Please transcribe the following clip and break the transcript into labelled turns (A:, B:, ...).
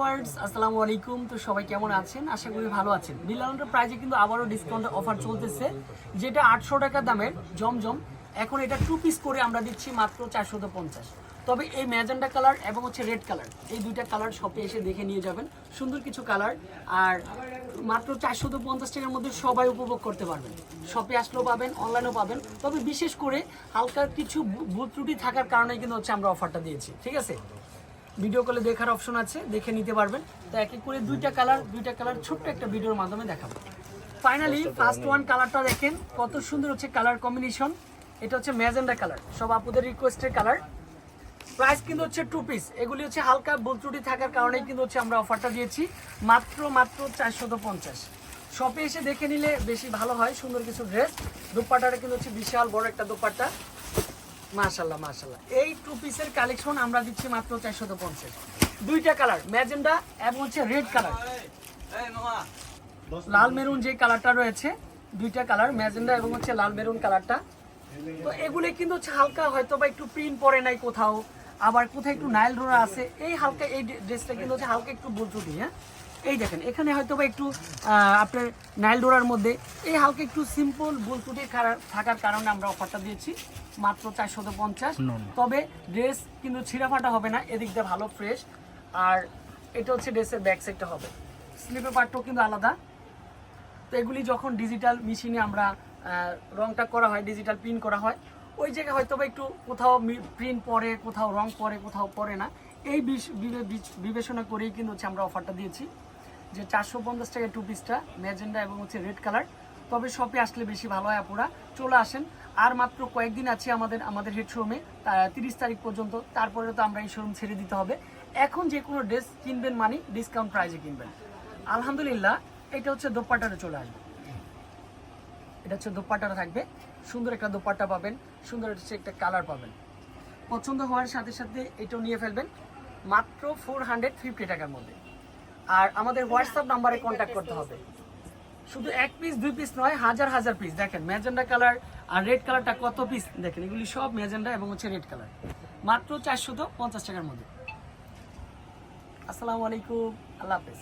A: Viewers, আসসালামু আলাইকুম। তো সবাই কেমন আছেন? আশা করি ভালো আছেন। বিলাউন্ডের প্রাইজে কিন্তু আবারও ডিসকাউন্টের অফার চলতেছে, যেটা আটশো টাকা দামের, জমজম। এখন এটা টু পিস করে আমরা দিচ্ছি মাত্র চারশো পঞ্চাশ। তবে এই ম্যাজেন্ডা কালার এবং হচ্ছে রেড কালার এই দুইটা কালার শপে এসে দেখে নিয়ে যাবেন। সুন্দর কিছু কালার আর মাত্র চারশো পঞ্চাশ টাকার মধ্যে সবাই উপভোগ করতে পারবেন। শপে আসলেও পাবেন অনলাইনেও পাবেন। তবে বিশেষ করে হালকা কিছু ভুল ত্রুটি থাকার কারণে কিন্তু হচ্ছে আমরা অফারটা দিয়েছি। ঠিক আছে? ভিডিও কলে দেখার অপশন আছে দেখে নিতে পারবেন। তো এক এক করে দুইটা কালার দুইটা কালার ছোট্ট একটা ভিডিওর মাধ্যমে দেখাবো। ফাইনালি ফার্স্ট ওয়ান কালারটা দেখেন কত সুন্দর হচ্ছে কালার কম্বিনেশন এটা হচ্ছে ম্যাজেন্ডা কালার সব আপুদের রিকোয়েস্টের কালার প্রাইস কিন্তু হচ্ছে টু পিস এগুলি হচ্ছে হালকা বুলত্রুটি থাকার কারণেই কিন্তু হচ্ছে আমরা অফারটা দিয়েছি। মাত্র মাত্র চারশত পঞ্চাশ। শপে এসে দেখে নিলে বেশি ভালো হয় সুন্দর কিছু ড্রেস দোপাট্টাটা কিন্তু হচ্ছে বিশাল বড় একটা দোপাট্টা মাশাল্লাহ মাশাল্লাহ এই টু পিসের কালেকশন আমরা দিচ্ছি মাত্র চারশত পঞ্চাশ। দুইটা কালার ম্যাজেন্ডা এবং হচ্ছে রেড কালার লাল মেরুন যে কালারটা রয়েছে, দুইটা কালার ম্যাজেন্ডা এবং হচ্ছে লাল মেরুন কালারটা তো এগুলি কিন্তু হচ্ছে হালকা হয়তো বা একটু প্রিন্ট পরে নাই কোথাও, আবার কোথায় একটু নাইল ডোরা আছে, এই হালকা, এই ড্রেসটা কিন্তু হচ্ছে হালকা একটু বুলচুটি হ্যাঁ? এই দেখেন এখানে হয়তো বা একটু আপনার নাইল ডোরার মধ্যে এই হালকা একটু সিম্পল বুলচুটি থাকার কারণে আমরা অফারটা দিয়েছি মাত্র চারশত পঞ্চাশ। তবে ড্রেস কিন্তু ছিঁড়া ফাটা হবে না এদিক দিয়ে ভালো ফ্রেশ আর এটা হচ্ছে ড্রেসের ব্যাক সাইডটা হবে। স্লিপের পার্টটাও কিন্তু আলাদা। তো এগুলি যখন ডিজিটাল মেশিনে আমরা রংটা করা হয় ডিজিটাল প্রিন্ট করা হয় ওই জায়গায় হয়তো বা একটু কোথাও প্রিন্ট পরে কোথাও রং পরে কোথাও পরে না। এই বিবেচনা করেই কিন্তু হচ্ছে আমরা অফারটা দিয়েছি যে চারশো পঞ্চাশ টাকা টু পিসটা ম্যাজেন্ডা এবং হচ্ছে রেড কালার তবে শপে আসলে বেশি ভালো হয় আপুরা। চলে আসেন। আর মাত্র কয়েকদিন আছে আমাদের আমাদের হেড শোরুমে তিরিশ তারিখ পর্যন্ত। তারপরে তো আমরা এই শোরুম ছেড়ে দিতে হবে। এখন যে কোনো ড্রেস কিনবেন মানে ডিসকাউন্ট প্রাইসে কিনবেন। আলহামদুলিল্লাহ, এটা হচ্ছে দোপাট্টাটা চলে আসবে। এটা হচ্ছে দোপাট্টাটা থাকবে। সুন্দর একটা দোপাট্টা পাবেন। সুন্দর হচ্ছে একটা কালার পাবেন। পছন্দ হওয়ার সাথে সাথে এটাও নিয়ে ফেলবেন। মাত্র ফোর হান্ড্রেড ফিফটি টাকার মধ্যে। আর আমাদের হোয়াটসঅ্যাপ নাম্বারে কন্ট্যাক্ট করতে হবে। শুধু এক পিস দুই পিস নয়, হাজার হাজার পিস দেখেন, ম্যাজেন্ডা কালার আর রেড কালারটা কত পিস দেখেন, এগুলি সব ম্যাজেন্ডা এবং হচ্ছে রেড কালার মাত্র চারশো পঞ্চাশ টাকার মধ্যে। আসসালামু আলাইকুম। আল্লাহ হাফেজ।